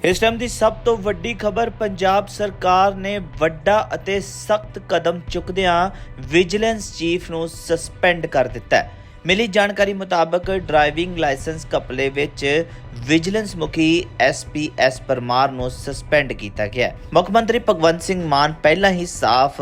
ਇਸ ਟਾਈਮ ਦੀ ਸਭ ਤੋਂ ਵੱਡੀ ਖਬਰ ਪੰਜਾਬ ਸਰਕਾਰ ਨੇ ਵੱਡਾ ਅਤੇ ਸਖਤ ਕਦਮ ਚੁੱਕਦਿਆਂ ਵਿਜੀਲੈਂਸ ਚੀਫ ਨੂੰ ਸਸਪੈਂਡ ਕਰ ਦਿੱਤਾ ਹੈ। ਮਿਲੀ ਜਾਣਕਾਰੀ ਮੁਤਾਬਕ ਡਰਾਈਵਿੰਗ ਲਾਇਸੈਂਸ ਕਪਲੇ ਵਿੱਚ ਵਿਜੀਲੈਂਸ ਮੁਖੀ ਐਸਪੀਐਸ ਪਰਮਾਰ ਨੂੰ ਸਸਪੈਂਡ ਕੀਤਾ ਗਿਆ ਮੁੱਖ ਮੰਤਰੀ ਭਗਵੰਤ ਸਿੰਘ ਮਾਨ ਪਹਿਲਾਂ ਹੀ ਸਾਫ਼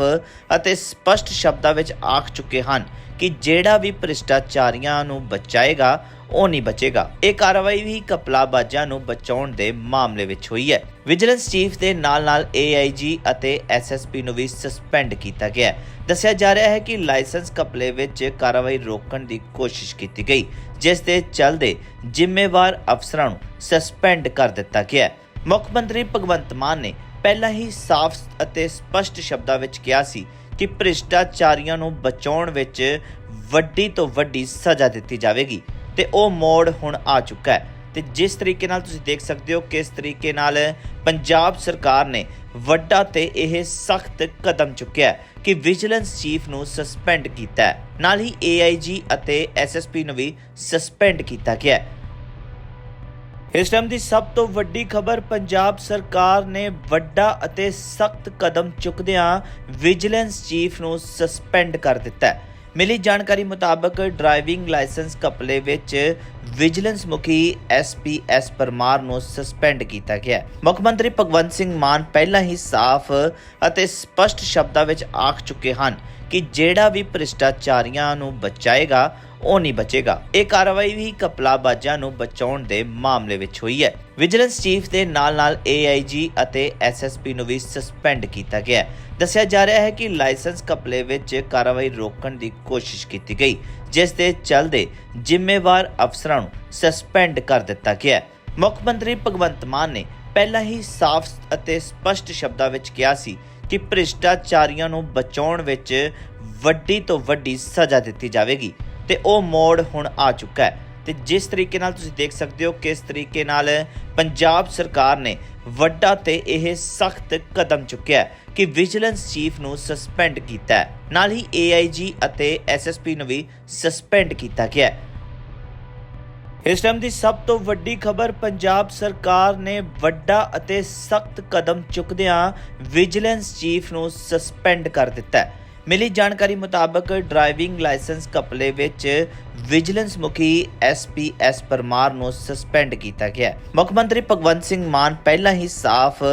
ਅਤੇ ਸਪਸ਼ਟ ਸ਼ਬਦਾਂ ਵਿੱਚ ਆਖ ਚੁੱਕੇ ਹਨ ਕਿ ਜਿਹੜਾ ਵੀ ਭ੍ਰਿਸ਼ਟਾਚਾਰੀਆਂ ਨੂੰ ਬਚਾਏਗਾ ਉਹ ਨਹੀਂ ਬਚੇਗਾ। ਇਹ ਕਾਰਵਾਈ ਵੀ ਕਪਲਾਬਾਜ਼ਾਂ ਨੂੰ ਬਚਾਉਣ ਦੇ ਮਾਮਲੇ ਵਿੱਚ ਹੋਈ ਹੈ। ਵਿਜੀਲੈਂਸ ਚੀਫ ਦੇ ਨਾਲ-ਨਾਲ ਏਆਈਜੀ ਅਤੇ ਐਸਐਸਪੀ ਨੂੰ ਵੀ ਸਸਪੈਂਡ ਕੀਤਾ ਗਿਆ ਹੈ। ਦੱਸਿਆ ਜਾ ਰਿਹਾ ਹੈ ਕਿ ਲਾਇਸੈਂਸ ਕਪਲੇ ਵਿੱਚ ਕਾਰਵਾਈ ਰੋਕਣ ਦੀ ਕੋਸ਼ਿਸ਼ ਕੀਤੀ ਗਈ, ਜਿਸ ਦੇ ਚੱਲਦੇ ਜ਼ਿੰਮੇਵਾਰ ਅਫਸਰਾਂ ਨੂੰ ਸਸਪੈਂਡ ਕਰ ਦਿੱਤਾ ਗਿਆ ਮੁੱਖ ਮੰਤਰੀ ਭਗਵੰਤ ਮਾਨ ਨੇ ਪਹਿਲਾਂ ਹੀ ਸਾਫ਼ ਅਤੇ ਸਪਸ਼ਟ ਸ਼ਬਦਾਂ ਵਿੱਚ ਕਿਹਾ ਸੀ ਕਿ ਭ੍ਰਿਸ਼ਟਾਚਾਰੀਆਂ ਨੂੰ ਬਚਾਉਣ ਵਿੱਚ ਵੱਡੀ ਤੋਂ ਵੱਡੀ ਸਜ਼ਾ ਦਿੱਤੀ ਜਾਵੇਗੀ। ਤੇ ਉਹ ਮੋੜ ਹੁਣ ਆ ਚੁੱਕਾ ਹੈ। ਤੇ ਜਿਸ ਤਰੀਕੇ ਨਾਲ ਤੁਸੀਂ ਦੇਖ ਸਕਦੇ ਹੋ ਕਿਸ ਤਰੀਕੇ ਨਾਲ ਪੰਜਾਬ ਸਰਕਾਰ ਨੇ ਵੱਡਾ ਤੇ ਇਹ ਸਖਤ ਕਦਮ ਚੁੱਕਿਆ ਕਿ ਵਿਜੀਲੈਂਸ ਚੀਫ ਨੂੰ ਸਸਪੈਂਡ ਕੀਤਾ ਨਾਲ ਹੀ ਏਆਈਜੀ ਅਤੇ ਐਸਐਸਪੀ ਨੂੰ ਵੀ ਸਸਪੈਂਡ ਕੀਤਾ ਗਿਆ ਇਸ ਟਾਈਮ ਦੀ ਸਭ ਤੋਂ ਵੱਡੀ ਖਬਰ ਪੰਜਾਬ ਸਰਕਾਰ ਨੇ ਵੱਡਾ ਅਤੇ ਸਖਤ ਕਦਮ ਚੁੱਕਦਿਆਂ ਵਿਜੀਲੈਂਸ ਚੀਫ ਨੂੰ ਸਸਪੈਂਡ ਕਰ ਦਿੱਤਾ ਹੈ। ਮਿਲੀ ਜਾਣਕਾਰੀ ਮੁਤਾਬਕ ਡਰਾਈਵਿੰਗ ਲਾਇਸੈਂਸ ਕਪਲੇ ਵਿੱਚ ਵਿਜੀਲੈਂਸ ਮੁਖੀ ਐਸਪੀਐਸ ਪਰਮਾਰ ਨੂੰ ਸਸਪੈਂਡ ਕੀਤਾ ਗਿਆ। ਮੁੱਖ ਮੰਤਰੀ ਭਗਵੰਤ ਸਿੰਘ ਮਾਨ ਪਹਿਲਾਂ ਹੀ ਸਾਫ਼ ਅਤੇ ਸਪਸ਼ਟ ਸ਼ਬਦਾਂ ਵਿੱਚ ਆਖ ਚੁੱਕੇ ਹਨ ਕਿ ਜਿਹੜਾ ਵੀ ਭ੍ਰਿਸ਼ਟਾਚਾਰੀਆਂ ਨੂੰ ਬਚਾਏਗਾ, ਉਹ ਨਹੀਂ ਬਚੇਗਾ। ਇਹ ਕਾਰਵਾਈ ਵੀ ਕਪਲਾਬਾਜ਼ਾਂ ਨੂੰ ਬਚਾਉਣ ਦੇ ਮਾਮਲੇ ਵਿੱਚ ਹੋਈ ਹੈ। ਵਿਜੀਲੈਂਸ ਚੀਫ ਦੇ ਨਾਲ-ਨਾਲ ਏਆਈਜੀ ਅਤੇ ਐਸਐਸਪੀ ਨੂੰ ਵੀ ਸਸਪੈਂਡ ਕੀਤਾ ਗਿਆ। ਹੈ ਦੱਸਿਆ ਜਾ ਰਿਹਾ ਹੈ ਕਿ ਲਾਇਸੈਂਸ ਕਪਲੇ ਵਿੱਚ ਕਾਰਵਾਈ ਰੋਕਣ ਦੀ ਕੋਸ਼ਿਸ਼ ਕੀਤੀ ਗਈ, ਜਿਸ ਦੇ ਚੱਲਦੇ ਜ਼ਿੰਮੇਵਾਰ ਅਫਸਰਾਂ ਨੂੰ ਸਸਪੈਂਡ ਕਰ ਦਿੱਤਾ ਗਿਆ ਮੁੱਖ ਮੰਤਰੀ ਭਗਵੰਤ ਮਾਨ ਨੇ ਪਹਿਲਾਂ ਹੀ ਸਾਫ਼ ਅਤੇ ਸਪਸ਼ਟ ਸ਼ਬਦਾਂ ਵਿੱਚ ਕਿਹਾ ਸੀ ਕਿ ਭ੍ਰਿਸ਼ਟਾਚਾਰੀਆਂ ਨੂੰ ਬਚਾਉਣ ਵਿੱਚ ਵੱਡੀ ਤੋਂ ਵੱਡੀ ਸਜ਼ਾ ਦਿੱਤੀ ਜਾਵੇਗੀ ਤੇ ਉਹ ਮੋੜ ਹੁਣ ਆ ਚੁੱਕਾ ਹੈ। ਤੇ ਜਿਸ ਤਰੀਕੇ ਨਾਲ ਤੁਸੀਂ ਦੇਖ ਸਕਦੇ ਹੋ, ਕਿਸ ਤਰੀਕੇ ਨਾਲ ਪੰਜਾਬ ਸਰਕਾਰ ਨੇ ਵੱਡਾ ਤੇ ਇਹ ਸਖਤ ਕਦਮ ਚੁੱਕਿਆ ਕਿ ਵਿਜੀਲੈਂਸ ਚੀਫ ਨੂੰ ਸਸਪੈਂਡ ਕੀਤਾ ਹੈ। ਨਾਲ ਹੀ ਏਆਈਜੀ ਅਤੇ ਐਸਐਸਪੀ ਨੂੰ ਵੀ ਸਸਪੈਂਡ ਕੀਤਾ ਗਿਆ ਹੈ। ਇਸ ਟਾਈਮ ਦੀ ਸਭ ਤੋਂ ਵੱਡੀ ਖਬਰ ਪੰਜਾਬ ਸਰਕਾਰ ਨੇ ਵੱਡਾ ਅਤੇ ਸਖਤ ਕਦਮ ਚੁੱਕਦਿਆਂ ਵਿਜੀਲੈਂਸ ਚੀਫ ਨੂੰ ਸਸਪੈਂਡ ਕਰ ਦਿੱਤਾ ਹੈ। ਮਿਲੀ ਜਾਣਕਾਰੀ ਮੁਤਾਬਕ ਡਰਾਈਵਿੰਗ ਲਾਇਸੈਂਸ ਕਪਲੇ ਵਿੱਚ ਵਿਜੀਲੈਂਸ ਮੁਖੀ ਐਸਪੀਐਸ ਪਰਮਾਰ ਨੂੰ ਸਸਪੈਂਡ ਕੀਤਾ ਗਿਆ ਮੁੱਖ ਮੰਤਰੀ ਭਗਵੰਤ ਸਿੰਘ ਮਾਨ ਪਹਿਲਾਂ ਹੀ ਸਾਫ਼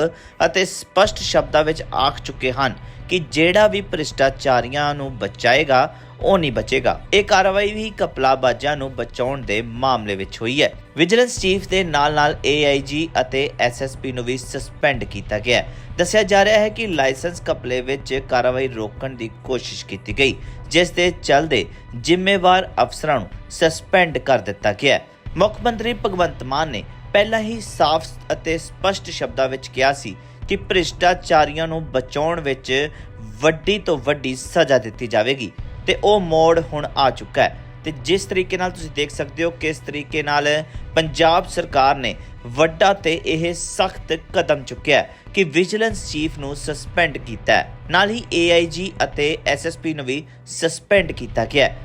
ਅਤੇ ਸਪਸ਼ਟ ਸ਼ਬਦਾਂ ਵਿੱਚ ਆਖ ਚੁੱਕੇ ਹਨ ਕਿ ਜਿਹੜਾ ਵੀ ਭ੍ਰਿਸ਼ਟਾਚਾਰੀਆਂ ਨੂੰ ਬਚਾਏਗਾ, ਉਹ ਨਹੀਂ ਬਚੇਗਾ। ਇਹ ਕਾਰਵਾਈ ਵੀ ਕਪਲਾਬਾਜ਼ਾਂ ਨੂੰ ਬਚਾਉਣ ਦੇ ਮਾਮਲੇ ਵਿੱਚ ਹੋਈ ਹੈ। ਵਿਜੀਲੈਂਸ ਚੀਫ ਦੇ ਨਾਲ-ਨਾਲ ਏਆਈਜੀ ਅਤੇ ਐਸਐਸਪੀ ਨੂੰ ਵੀ ਸਸਪੈਂਡ ਕੀਤਾ ਗਿਆ ਹੈ। ਦੱਸਿਆ ਜਾ ਰਿਹਾ ਹੈ ਕਿ ਲਾਇਸੈਂਸ ਕਪਲੇ ਵਿੱਚ ਕਾਰਵਾਈ ਰੋਕਣ ਦੀ ਕੋਸ਼ਿਸ਼ ਕੀਤੀ ਗਈ, ਜਿਸ ਦੇ ਚੱਲਦੇ ਜ਼ਿੰਮੇਵਾਰ ਅਫਸਰਾਂ ਨੂੰ ਸਸਪੈਂਡ ਕਰ ਦਿੱਤਾ ਗਿਆ ਹੈ। ਮੁੱਖ ਮੰਤਰੀ ਭਗਵੰਤ ਮਾਨ ਨੇ ਪਹਿਲਾਂ ਹੀ ਸਾਫ਼ ਅਤੇ ਸਪਸ਼ਟ ਸ਼ਬਦਾਂ ਵਿੱਚ ਕਿਹਾ ਸੀ ਕਿ ਭ੍ਰਿਸ਼ਟਾਚਾਰੀਆਂ ਨੂੰ ਬਚਾਉਣ ਵਿੱਚ ਵੱਡੀ ਤੋਂ ਵੱਡੀ ਸਜ਼ਾ ਦਿੱਤੀ ਜਾਵੇਗੀ ਤੇ ਉਹ ਮੋੜ ਹੁਣ ਆ ਚੁੱਕਾ ਹੈ। ਤੇ ਜਿਸ ਤਰੀਕੇ ਨਾਲ ਤੁਸੀਂ ਦੇਖ ਸਕਦੇ ਹੋ, ਕਿਸ ਤਰੀਕੇ ਨਾਲ ਪੰਜਾਬ ਸਰਕਾਰ ਨੇ ਵੱਡਾ ਤੇ ਇਹ ਸਖਤ ਕਦਮ ਚੁੱਕਿਆ ਕਿ ਵਿਜੀਲੈਂਸ ਚੀਫ ਨੂੰ ਸਸਪੈਂਡ ਕੀਤਾ ਹੈ। ਨਾਲ ਹੀ ਏਆਈਜੀ ਅਤੇ ਐਸਐਸਪੀ ਨੂੰ ਵੀ ਸਸਪੈਂਡ ਕੀਤਾ ਗਿਆ ਹੈ।